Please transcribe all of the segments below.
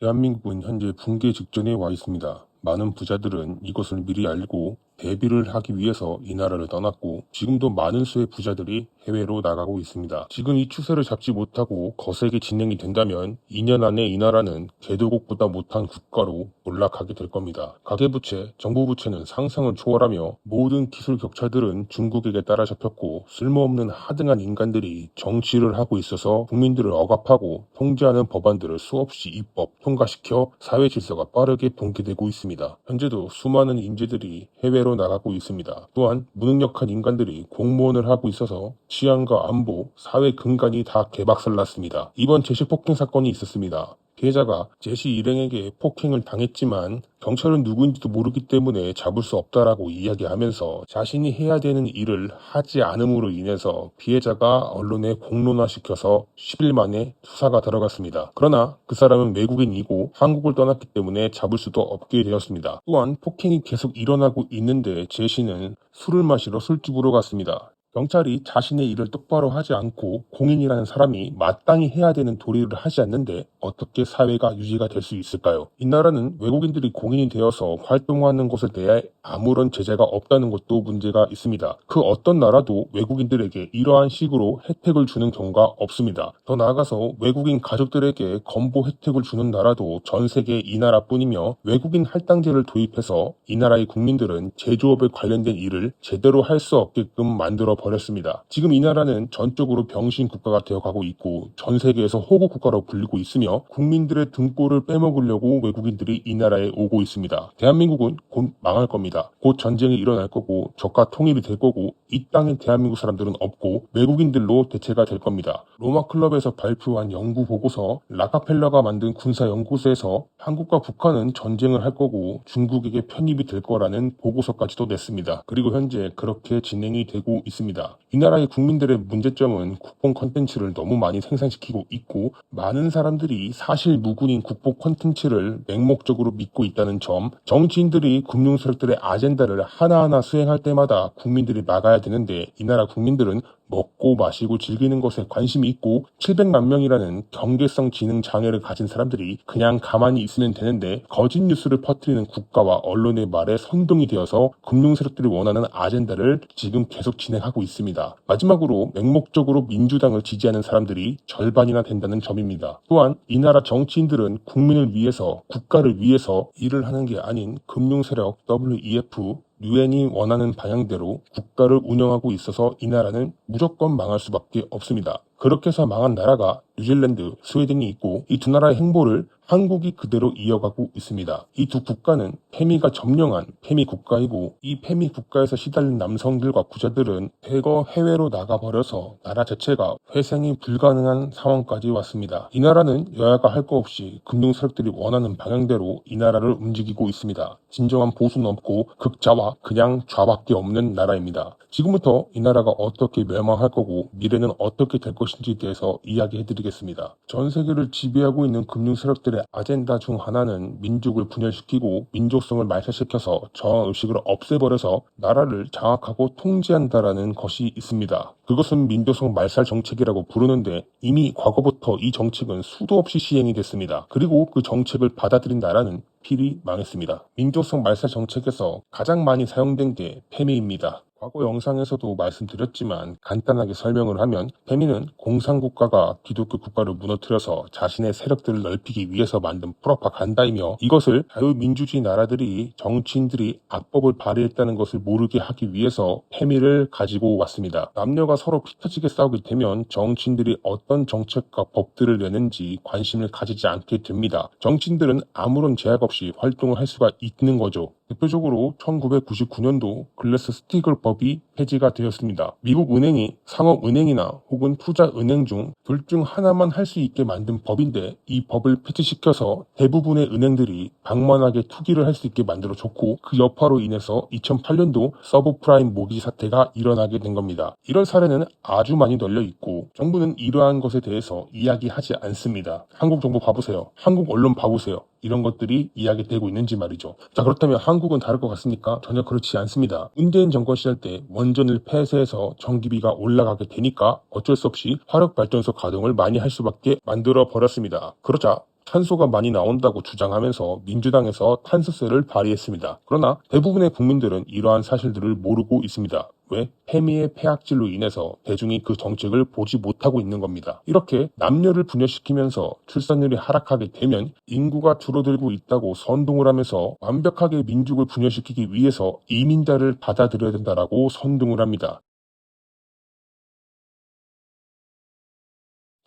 대한민국은 현재 붕괴 직전에 와 있습니다. 많은 부자들은 이것을 미리 알고 대비를 하기 위해서 이 나라를 떠났고 지금도 많은 수의 부자들이 해외로 나가고 있습니다. 지금 이 추세를 잡지 못하고 거세게 진행이 된다면 2년 안에 이 나라는 개도국보다 못한 국가로 올라가게 될 겁니다. 가계부채, 정부부채는 상상을 초월하며 모든 기술 격차들은 중국에게 따라잡혔고 쓸모없는 하등한 인간들이 정치를 하고 있어서 국민들을 억압하고 통제하는 법안들을 수없이 입법, 통과시켜 사회 질서가 빠르게 붕괴되고 있습니다. 현재도 수많은 인재들이 해외로 나가고 있습니다. 또한 무능력한 인간들이 공무원을 하고 있어서 치안과 안보, 사회 근간이 다 개박살났습니다. 이번 제시폭행 사건이 있었습니다. 피해자가 제시 일행에게 폭행을 당했지만 경찰은 누구인지도 모르기 때문에 잡을 수 없다라고 이야기하면서 자신이 해야 되는 일을 하지 않음으로 인해서 피해자가 언론에 공론화시켜서 10일 만에 수사가 들어갔습니다. 그러나 그 사람은 외국인이고 한국을 떠났기 때문에 잡을 수도 없게 되었습니다. 또한 폭행이 계속 일어나고 있는데 제시는 술을 마시러 술집으로 갔습니다. 경찰이 자신의 일을 똑바로 하지 않고 공인이라는 사람이 마땅히 해야 되는 도리를 하지 않는데 어떻게 사회가 유지가 될 수 있을까요? 이 나라는 외국인들이 공인이 되어서 활동하는 것에 대해 아무런 제재가 없다는 것도 문제가 있습니다. 그 어떤 나라도 외국인들에게 이러한 식으로 혜택을 주는 경우가 없습니다. 더 나아가서 외국인 가족들에게 건보 혜택을 주는 나라도 전 세계 이 나라뿐이며 외국인 할당제를 도입해서 이 나라의 국민들은 제조업에 관련된 일을 제대로 할 수 없게끔 만들어 버렸습니다. 지금 이 나라는 전적으로 병신 국가가 되어가고 있고 전 세계에서 호구 국가로 불리고 있으며 국민들의 등골을 빼먹으려고 외국인들이 이 나라에 오고 있습니다. 대한민국은 곧 망할 겁니다. 곧 전쟁이 일어날 거고 적과 통일이 될 거고 이 땅에 대한민국 사람들은 없고 외국인들로 대체가 될 겁니다. 로마 클럽에서 발표한 연구 보고서 라카펠러가 만든 군사 연구소에서 한국과 북한은 전쟁을 할 거고 중국에게 편입이 될 거라는 보고서까지도 냈습니다. 그리고 현재 그렇게 진행이 되고 있습니다. 이 나라의 국민들의 문제점은 국뽕 컨텐츠를 너무 많이 생산시키고 있고 많은 사람들이 사실 무근인 국뽕 컨텐츠를 맹목적으로 믿고 있다는 점 정치인들이 금융 세력들의 아젠다를 하나하나 수행할 때마다 국민들이 막아야 되는데 이 나라 국민들은 먹고 마시고 즐기는 것에 관심이 있고 700만 명이라는 경계성 지능 장애를 가진 사람들이 그냥 가만히 있으면 되는데 거짓 뉴스를 퍼뜨리는 국가와 언론의 말에 선동이 되어서 금융 세력들이 원하는 아젠다를 지금 계속 진행하고 있습니다. 마지막으로 맹목적으로 민주당을 지지하는 사람들이 절반이나 된다는 점입니다. 또한 이 나라 정치인들은 국민을 위해서 국가를 위해서 일을 하는 게 아닌 금융 세력 WEF 유엔이 원하는 방향대로 국가를 운영하고 있어서 이 나라는 무조건 망할 수밖에 없습니다. 그렇게 해서 망한 나라가 뉴질랜드, 스웨덴이 있고 이 두 나라의 행보를 한국이 그대로 이어가고 있습니다. 이 두 국가는 페미가 점령한 페미 국가이고 이 페미 국가에서 시달린 남성들과 부자들은 대거 해외로 나가버려서 나라 자체가 회생이 불가능한 상황까지 왔습니다. 이 나라는 여야가 할 거 없이 금융 세력들이 원하는 방향대로 이 나라를 움직이고 있습니다. 진정한 보수는 없고 극좌와 그냥 좌밖에 없는 나라입니다. 지금부터 이 나라가 어떻게 멸망할 거고 미래는 어떻게 될 것인지에 대해서 이야기해 드리겠습니다. 전 세계를 지배하고 있는 금융 세력들의 아젠다 중 하나는 민족을 분열시키고 민족성을 말살시켜서 저항의식을 없애버려서 나라를 장악하고 통제한다라는 것이 있습니다. 그것은 민족성 말살 정책이라고 부르는데 이미 과거부터 이 정책은 수도 없이 시행이 됐습니다. 그리고 그 정책을 받아들인 나라는 필히 망했습니다. 민족성 말살 정책에서 가장 많이 사용된 게 페미입니다. 과거 영상에서도 말씀드렸지만 간단하게 설명을 하면 페미는 공산국가가 기독교 국가를 무너뜨려서 자신의 세력들을 넓히기 위해서 만든 프로파간다이며 이것을 자유민주주의 나라들이 정치인들이 악법을 발휘했다는 것을 모르게 하기 위해서 페미를 가지고 왔습니다. 남녀가 서로 피 터지게 싸우게 되면 정치인들이 어떤 정책과 법들을 내는지 관심을 가지지 않게 됩니다. 정치인들은 아무런 제약 없이 활동을 할 수가 있는 거죠. 대표적으로 1999년도 글래스 스티글 법이 폐지가 되었습니다. 미국 은행이 상업은행이나 혹은 투자은행 중 둘 중 하나만 할 수 있게 만든 법인데 이 법을 폐지시켜서 대부분의 은행들이 방만하게 투기를 할 수 있게 만들어줬고 그 여파로 인해서 2008년도 서브프라임 모기 사태가 일어나게 된 겁니다. 이런 사례는 아주 많이 널려 있고 정부는 이러한 것에 대해서 이야기하지 않습니다. 한국 정부 봐보세요. 한국 언론 봐보세요. 이런 것들이 이야기되고 있는지 말이죠. 자 그렇다면 한국은 다를 것 같습니까? 전혀 그렇지 않습니다. 문재인 정권 시절 때 원전을 폐쇄해서 전기비가 올라가게 되니까 어쩔 수 없이 화력발전소 가동을 많이 할 수밖에 만들어 버렸습니다. 그러자 탄소가 많이 나온다고 주장하면서 민주당에서 탄소세를 발의했습니다. 그러나 대부분의 국민들은 이러한 사실들을 모르고 있습니다. 왜? 페미의 폐악질로 인해서 대중이 그 정책을 보지 못하고 있는 겁니다. 이렇게 남녀를 분열시키면서 출산율이 하락하게 되면 인구가 줄어들고 있다고 선동을 하면서 완벽하게 민족을 분열시키기 위해서 이민자를 받아들여야 된다라고 선동을 합니다.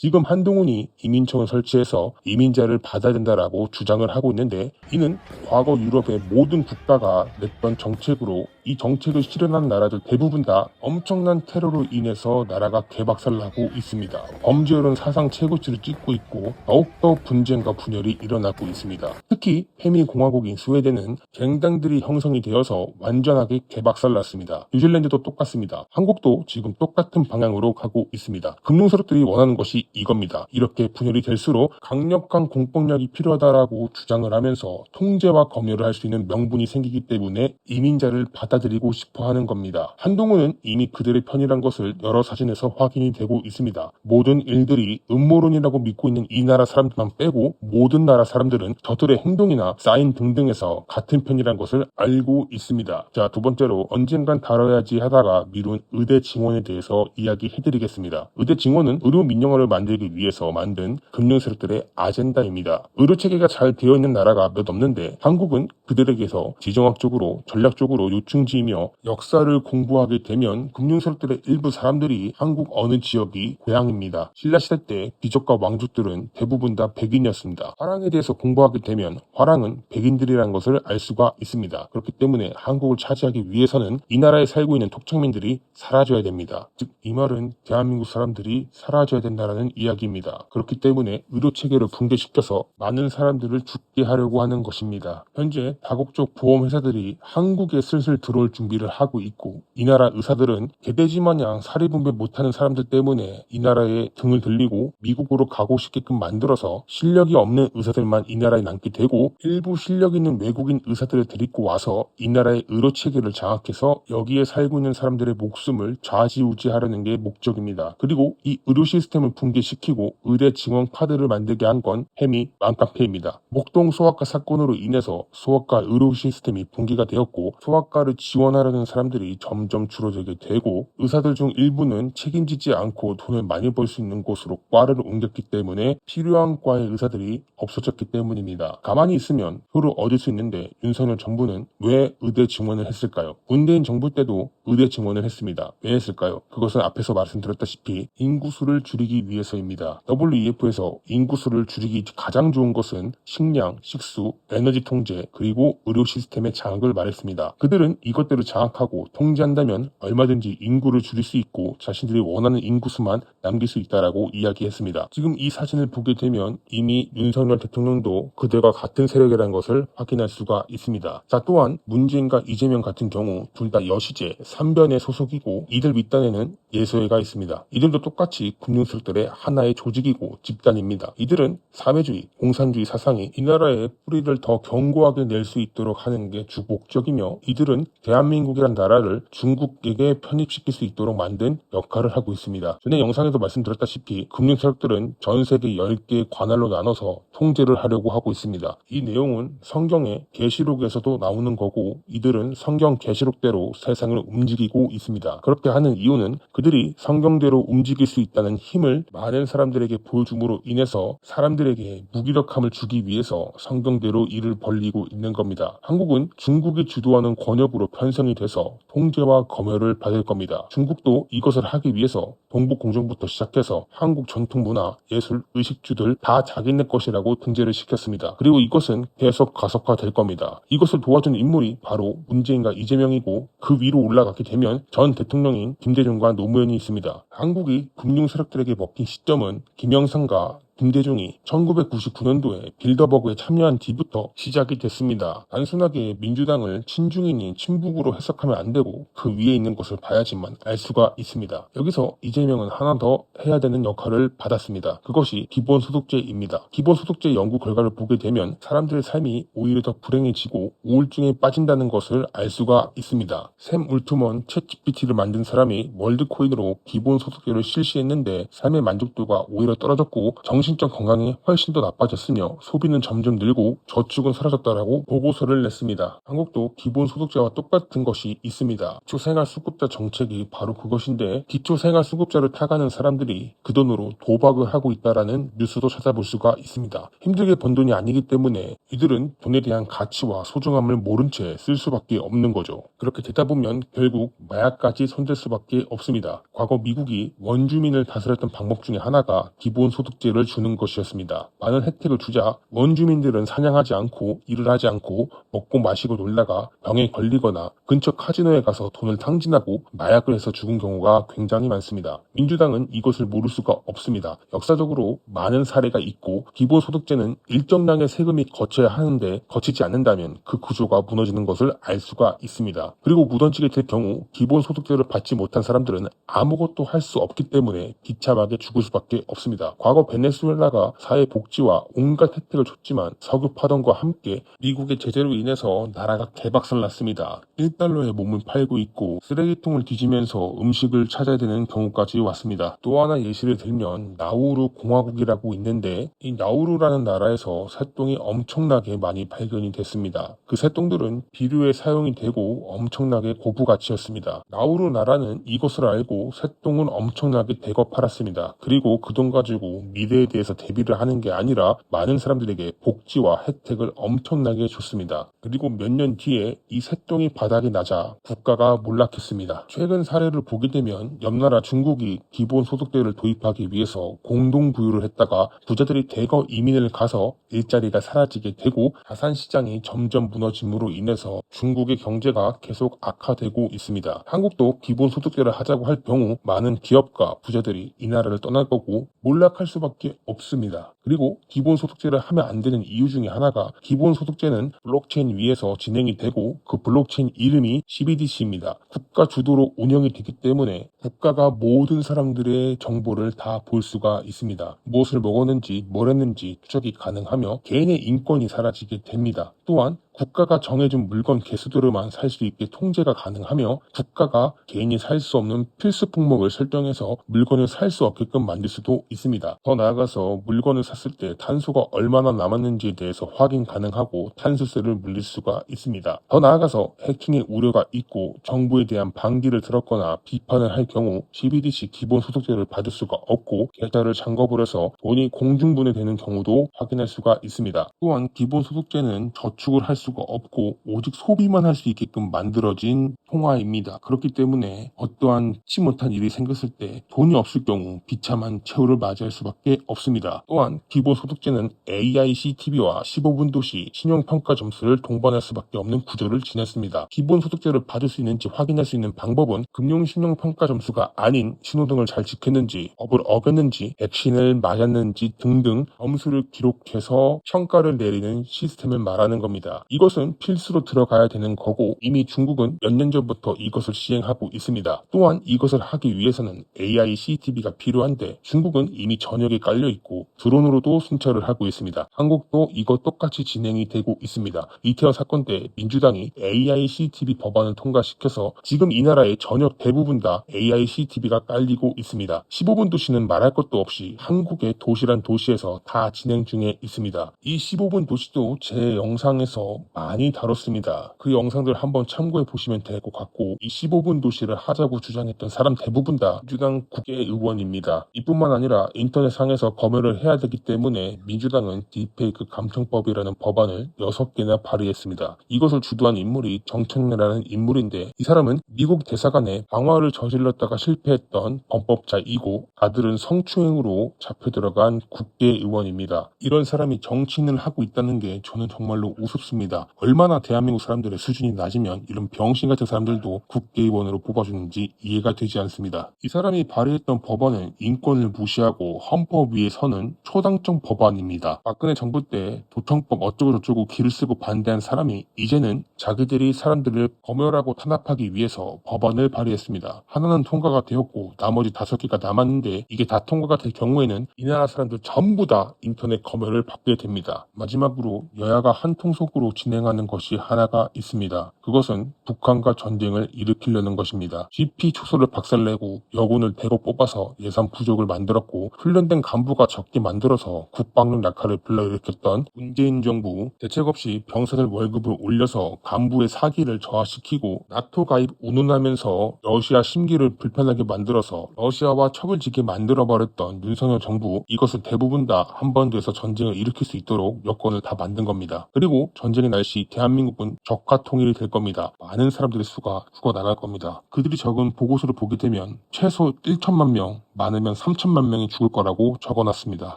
지금 한동훈이 이민청을 설치해서 이민자를 받아야 된다라고 주장을 하고 있는데 이는 과거 유럽의 모든 국가가 냈던 정책으로 이 정책을 실현한 나라들 대부분 다 엄청난 테러로 인해서 나라가 개박살나고 있습니다. 범죄율은 사상 최고치를 찍고 있고 더욱더 분쟁과 분열이 일어나고 있습니다. 특히 페미 공화국인 스웨덴은 갱당들이 형성이 되어서 완전하게 개박살났습니다. 뉴질랜드도 똑같습니다. 한국도 지금 똑같은 방향으로 가고 있습니다. 금융세력들이 원하는 것이 이겁니다. 이렇게 분열이 될수록 강력한 공권력이 필요하다라고 주장을 하면서 통제와 검열을 할 수 있는 명분이 생기기 때문에 이민자를 받아들이고 싶어 하는 겁니다. 한동훈은 이미 그들의 편이란 것을 여러 사진에서 확인이 되고 있습니다. 모든 일들이 음모론이라고 믿고 있는 이 나라 사람들만 빼고 모든 나라 사람들은 저들의 행동이나 사인 등등에서 같은 편이란 것을 알고 있습니다. 자, 두 번째로 언젠간 다뤄야지 하다가 미룬 의대 증원에 대해서 이야기해드리겠습니다. 의대 증원은 의료 민영화를 만들기 위해서 만든 금융 세력들의 아젠다입니다. 의료 체계가 잘 되어 있는 나라가 몇 없는데 한국은 그들에게서 지정학적으로 전략적으로 요충지이며 역사를 공부하게 되면 금융 세력들의 일부 사람들이 한국 어느 지역이 고향입니다. 신라 시대 때 귀족과 왕족들은 대부분 다 백인이었습니다. 화랑에 대해서 공부하게 되면 화랑은 백인들이라는 것을 알 수가 있습니다. 그렇기 때문에 한국을 차지하기 위해서는 이 나라에 살고 있는 토착민들이 사라져야 됩니다. 즉 이 말은 대한민국 사람들이 사라져야 된다는 이야기입니다. 그렇기 때문에 의료 체계를 붕괴시켜서 많은 사람들을 죽게 하려고 하는 것입니다. 현재 다국적 보험 회사들이 한국에 슬슬 들어올 준비를 하고 있고 이 나라 의사들은 개돼지 마냥 사리 분배 못하는 사람들 때문에 이 나라에 등을 들리고 미국으로 가고 싶게끔 만들어서 실력이 없는 의사들만 이 나라에 남게 되고 일부 실력 있는 외국인 의사들을 데리고 와서 이 나라의 의료 체계를 장악해서 여기에 살고 있는 사람들의 목숨을 좌지우지하려는 게 목적입니다. 그리고 이 의료 시스템을 붕괴 시키고 의대 증원 카드를 만들게 한 건 해미 맘카페입니다. 목동 소아과 사건으로 인해서 소아과 의료 시스템이 붕괴가 되었고 소아과를 지원하려는 사람들이 점점 줄어들게 되고 의사들 중 일부는 책임지지 않고 돈을 많이 벌 수 있는 곳으로 과를 옮겼기 때문에 필요한 과의 의사들이 없어졌기 때문입니다. 가만히 있으면 표를 얻을 수 있는데 윤석열 정부는 왜 의대 증원을 했을까요? 문재인 정부 때도 의대 증원을 했습니다. 왜 했을까요? 그것은 앞에서 말씀드렸다시피 인구수를 줄이기 위해서 입니다. WEF에서 인구수를 줄이기 가장 좋은 것은 식량, 식수, 에너지 통제, 그리고 의료 시스템의 장악을 말했습니다. 그들은 이것들을 장악하고 통제한다면 얼마든지 인구를 줄일 수 있고 자신들이 원하는 인구수만 남길 수 있다라고 이야기했습니다. 지금 이 사진을 보게 되면 이미 윤석열 대통령도 그들과 같은 세력이라는 것을 확인할 수가 있습니다. 자, 또한 문재인과 이재명 같은 경우 둘 다 여시제 3변의 소속이고 이들 윗단에는 예소회가 있습니다. 이들도 똑같이 금융세력들의 하나의 조직이고 집단입니다. 이들은 사회주의, 공산주의 사상이 이 나라의 뿌리를 더 견고하게 낼 수 있도록 하는 게 주 목적이며 이들은 대한민국이란 나라를 중국에게 편입시킬 수 있도록 만든 역할을 하고 있습니다. 전에 영상에도 말씀드렸다시피 금융 세력들은 전 세계 10개의 관할로 나눠서 통제를 하려고 하고 있습니다. 이 내용은 성경의 계시록에서도 나오는 거고 이들은 성경 계시록대로 세상을 움직이고 있습니다. 그렇게 하는 이유는 그들이 성경대로 움직일 수 있다는 힘을 많은 사람들에게 보여줌으로 인해서 사람들에게 무기력함을 주기 위해서 성경대로 일을 벌리고 있는 겁니다. 한국은 중국이 주도하는 권역으로 편성이 돼서 통제와 검열을 받을 겁니다. 중국도 이것을 하기 위해서 동북공정부터 시작해서 한국 전통 문화, 예술, 의식주들 다 자기네 것이라고 등재를 시켰습니다. 그리고 이것은 계속 가속화될 겁니다. 이것을 도와준 인물이 바로 문재인과 이재명이고 그 위로 올라가게 되면 전 대통령인 김대중과 노무현이 있습니다. 한국이 금융 세력들에게 먹힌 시점은 김영삼과 김대중이 1999년도에 빌더버그에 참여한 뒤부터 시작이 됐습니다. 단순하게 민주당을 친중인이 친북으로 해석하면 안 되고 그 위에 있는 것을 봐야지만 알 수가 있습니다. 여기서 이재명은 하나 더 해야 되는 역할을 받았습니다. 그것이 기본소득제입니다. 기본소득제 연구 결과를 보게 되면 사람들의 삶이 오히려 더 불행해지고 우울증에 빠진다는 것을 알 수가 있습니다. 샘 울트먼 챗 GPT를 만든 사람이 월드코인으로 기본소득제를 실시했는데 삶의 만족도가 오히려 떨어졌고 정신 정신적 건강이 훨씬 더 나빠졌으며 소비는 점점 늘고 저축은 사라졌다라고 보고서를 냈습니다. 한국도 기본소득제와 똑같은 것이 있습니다. 기초생활수급자 정책이 바로 그것인데 기초생활수급자를 타가는 사람들이 그 돈으로 도박을 하고 있다라는 뉴스도 찾아볼 수가 있습니다. 힘들게 번 돈이 아니기 때문에 이들은 돈에 대한 가치와 소중함을 모른 채 쓸 수밖에 없는 거죠. 그렇게 되다 보면 결국 마약까지 손댈 수밖에 없습니다. 과거 미국이 원주민을 다스렸던 방법 중에 하나가 기본소득제를 주는 것이었습니다. 많은 혜택을 주자 원주민들은 사냥하지 않고 일을 하지 않고 먹고 마시고 놀다가 병에 걸리거나 근처 카지노에 가서 돈을 탕진하고 마약을 해서 죽은 경우가 굉장히 많습니다. 민주당은 이것을 모를 수가 없습니다. 역사적으로 많은 사례가 있고 기본소득제는 일정량의 세금이 거쳐야 하는데 거치지 않는다면 그 구조가 무너지는 것을 알 수가 있습니다. 그리고 무던지게 될 경우 기본소득제를 받지 못한 사람들은 아무것도 할 수 없기 때문에 비참하게 죽을 수밖에 없습니다. 과거 베네수엘라 가 사회복지와 온갖 혜택을 줬지만 파동과 함께 미국의 제재로 인해서 나라가 개박살 났습니다. 1달러에 몸을 팔고 있고 쓰레기통을 뒤지면서 음식을 찾아야 되는 경우까지 왔습니다. 또 하나 예시를 들면 나우루 공화국이라고 있는데 이 나우루라는 나라에서 새똥이 엄청나게 많이 발견이 됐습니다. 그 새똥들은 비료에 사용이 되고 엄청나게 고부가치였습니다. 나우루 나라는 이것을 알고 새똥은 엄청나게 대거 팔았습니다. 그리고 그 돈 가지고 미래에 대해서 대비를 하는 게 아니라 많은 사람들에게 복지와 혜택을 엄청나게 줬습니다. 그리고 몇 년 뒤에 이 새똥이 바닥이 나자 국가가 몰락했습니다. 최근 사례를 보게 되면 옆나라 중국이 기본소득제를 도입하기 위해서 공동부유를 했다가 부자들이 대거 이민을 가서 일자리가 사라지게 되고 자산시장이 점점 무너짐으로 인해서 중국의 경제가 계속 악화되고 있습니다. 한국도 기본소득제를 하자고 할 경우 많은 기업과 부자들이 이 나라를 떠날 거고 몰락할 수밖에 없습니다. 그리고 기본소득제를 하면 안 되는 이유 중에 하나가 기본소득제는 블록체인 위에서 진행이 되고 그 블록체인 이름이 CBDC입니다. 국가 주도로 운영이 되기 때문에 국가가 모든 사람들의 정보를 다 볼 수가 있습니다. 무엇을 먹었는지 뭘 했는지 추적이 가능하며 개인의 인권이 사라지게 됩니다. 또한 국가가 정해준 물건 개수대로만 살 수 있게 통제가 가능하며 국가가 개인이 살 수 없는 필수 품목을 설정해서 물건을 살 수 없게끔 만들 수도 있습니다. 더 나아가서 물건을 샀을 때 탄소가 얼마나 남았는지에 대해서 확인 가능하고 탄소세를 물릴 수가 있습니다. 더 나아가서 해킹의 우려가 있고 정부에 대한 반기를 들었거나 비판을 할 경우 CBDC 기본 소득제를 받을 수가 없고 계좌를 잠궈버려서 돈이 공중분해되는 경우도 확인할 수가 있습니다. 또한 기본 소득제는 저축을 할수 가 없고 오직 소비만 할 수 있게끔 만들어진 통화입니다. 그렇기 때문에 어떠한 치 못한 일이 생겼을 때 돈이 없을 경우 비참한 최후를 맞이할 수밖에 없습니다. 또한 기본소득제는 AICTV와 15분 도시 신용평가 점수를 동반할 수밖에 없는 구조를 지녔습니다. 기본소득제를 받을 수 있는지 확인할 수 있는 방법은 금융신용평가 점수가 아닌 신호등을 잘 지켰는지 법을 어겼는지 백신을 맞았는지 등등 점수를 기록해서 평가를 내리는 시스템을 말하는 겁니다. 이 것은 필수로 들어가야 되는 거고 이미 중국은 몇 년 전부터 이것을 시행하고 있습니다. 또한 이것을 하기 위해서는 AICTV가 필요한데 중국은 이미 전역에 깔려 있고 드론으로도 순찰을 하고 있습니다. 한국도 이것 똑같이 진행이 되고 있습니다. 이태원 사건 때 민주당이 AICTV 법안을 통과시켜서 지금 이 나라의 전역 대부분 다 AICTV가 깔리고 있습니다. 15분 도시는 말할 것도 없이 한국의 도시란 도시에서 다 진행 중에 있습니다. 이 15분 도시도 제 영상에서 많이 다뤘습니다. 그 영상들 한번 참고해 보시면 될 것 같고 이 15분 도시를 하자고 주장했던 사람 대부분 다 민주당 국회 의원입니다. 이뿐만 아니라 인터넷상에서 검열을 해야 되기 때문에 민주당은 딥페이크 감청법이라는 법안을 6개나 발의했습니다. 이것을 주도한 인물이 정청래라는 인물인데 이 사람은 미국 대사관에 방화를 저질렀다가 실패했던 범법자이고 아들은 성추행으로 잡혀 들어간 국회 의원입니다. 이런 사람이 정치인을 하고 있다는 게 저는 정말로 우습습니다. 얼마나 대한민국 사람들의 수준이 낮으면 이런 병신 같은 사람들도 국회의원으로 뽑아주는지 이해가 되지 않습니다. 이 사람이 발의했던 법안은 인권을 무시하고 헌법 위에 서는 초당적 법안입니다. 박근혜 정부 때 도청법 어쩌고저쩌고 길을 쓰고 반대한 사람이 이제는 자기들이 사람들을 검열하고 탄압하기 위해서 법안을 발의했습니다. 하나는 통과가 되었고 나머지 다섯 개가 남았는데 이게 다 통과가 될 경우에는 이 나라 사람들 전부 다 인터넷 검열을 받게 됩니다. 마지막으로 여야가 한 통속으로 진행하는 것이 하나가 있습니다. 그것은 북한과 전쟁을 일으키려는 것입니다. GP 초소를 박살내고 여군을 대거 뽑아서 예산 부족을 만들었고 훈련된 간부가 적게 만들어서 국방력 낙하를 불러일으켰던 문재인 정부 대책 없이 병사들 월급을 올려서 간부의 사기를 저하시키고 나토 가입 운운하면서 러시아 심기를 불편하게 만들어서 러시아와 척을 지게 만들어버렸던 윤석열 정부 이것을 대부분 다 한반도에서 전쟁을 일으킬 수 있도록 여건을 다 만든 겁니다. 그리고 전쟁의 날씨 대한민국은 적화 통일이 될 겁니다. 많은 사람들의 수가 죽어나갈 겁니다. 그들이 적은 보고서를 보게 되면 최소 1천만 명, 많으면 3천만 명이 죽을 거라고 적어놨습니다.